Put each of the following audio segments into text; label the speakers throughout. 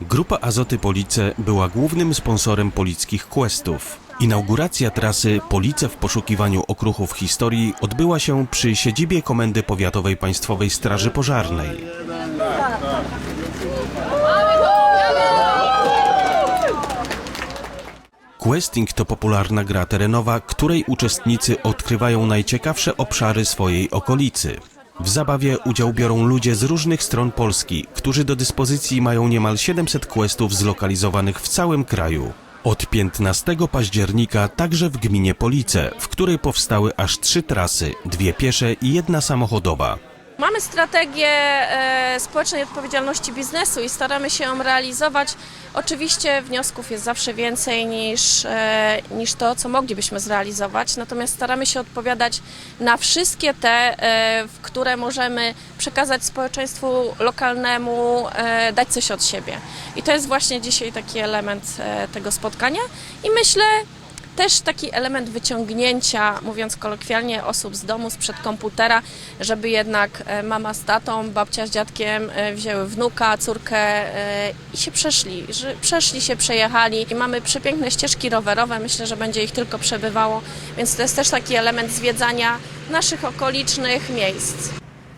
Speaker 1: Grupa Azoty Police była głównym sponsorem polickich questów. Inauguracja trasy Police w poszukiwaniu okruchów historii odbyła się przy siedzibie Komendy Powiatowej Państwowej Straży Pożarnej. Questing to popularna gra terenowa, której uczestnicy odkrywają najciekawsze obszary swojej okolicy. W zabawie udział biorą ludzie z różnych stron Polski, którzy do dyspozycji mają niemal 700 questów zlokalizowanych w całym kraju. Od 15 października także w gminie Police, w której powstały aż trzy trasy, dwie piesze i jedna samochodowa.
Speaker 2: Mamy strategię e, społecznej odpowiedzialności biznesu i staramy się ją realizować. Oczywiście wniosków jest zawsze więcej niż, e, niż to, co moglibyśmy zrealizować, natomiast staramy się odpowiadać na wszystkie te, e, które możemy przekazać społeczeństwu lokalnemu, dać coś od siebie. I to jest właśnie dzisiaj taki element tego spotkania i myślę, też taki element wyciągnięcia, mówiąc kolokwialnie, osób z domu, sprzed komputera, żeby jednak e, mama z tatą, babcia z dziadkiem e, wzięły wnuka, córkę e, i się przeszli, że przeszli się, przejechali i mamy przepiękne ścieżki rowerowe, myślę, że będzie ich tylko przebywało, więc to jest też taki element zwiedzania naszych okolicznych miejsc.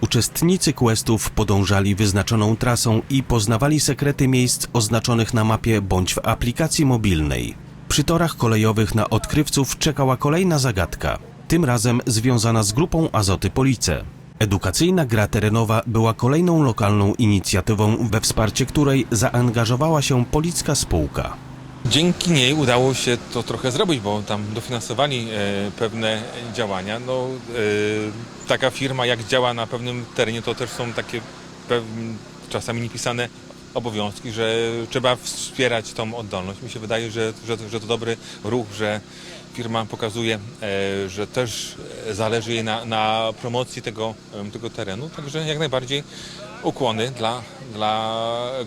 Speaker 1: Uczestnicy questów podążali wyznaczoną trasą i poznawali sekrety miejsc oznaczonych na mapie bądź w aplikacji mobilnej. Przy torach kolejowych na odkrywców czekała kolejna zagadka, tym razem związana z grupą Azoty Police. Edukacyjna gra terenowa była kolejną lokalną inicjatywą, we wsparcie której zaangażowała się policka spółka.
Speaker 3: Dzięki niej udało się to trochę zrobić, bo tam dofinansowali e, pewne działania. No, e, taka firma jak działa na pewnym terenie, to też są takie czasami niepisane obowiązki, że trzeba wspierać tą oddolność. Mi się wydaje, że, że, że to dobry ruch, że firma pokazuje, e, że też zależy jej na, na promocji tego, tego terenu. Także jak najbardziej ukłony dla, dla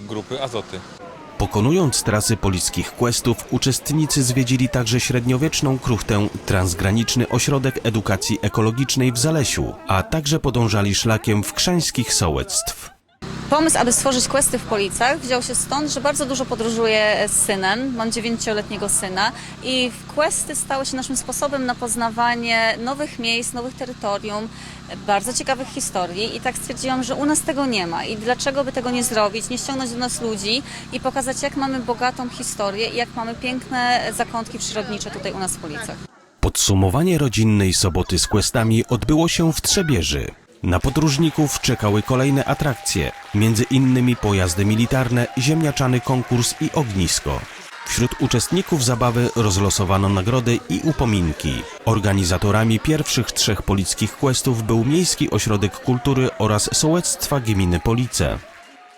Speaker 3: grupy Azoty.
Speaker 1: Pokonując trasy polickich questów, uczestnicy zwiedzili także średniowieczną kruchtę Transgraniczny Ośrodek Edukacji Ekologicznej w Zalesiu, a także podążali szlakiem w krzańskich sołectw.
Speaker 4: Pomysł, aby stworzyć questy w Policach wziął się stąd, że bardzo dużo podróżuję z synem. Mam dziewięcioletniego syna i questy stały się naszym sposobem na poznawanie nowych miejsc, nowych terytorium, bardzo ciekawych historii i tak stwierdziłam, że u nas tego nie ma i dlaczego by tego nie zrobić, nie ściągnąć do nas ludzi i pokazać jak mamy bogatą historię i jak mamy piękne zakątki przyrodnicze tutaj u nas w Policach.
Speaker 1: Podsumowanie rodzinnej soboty z questami odbyło się w Trzebieży. Na podróżników czekały kolejne atrakcje, między innymi pojazdy militarne, ziemniaczany konkurs i ognisko. Wśród uczestników zabawy rozlosowano nagrody i upominki. Organizatorami pierwszych trzech polickich questów był Miejski Ośrodek Kultury oraz Sołectwa Gminy Police.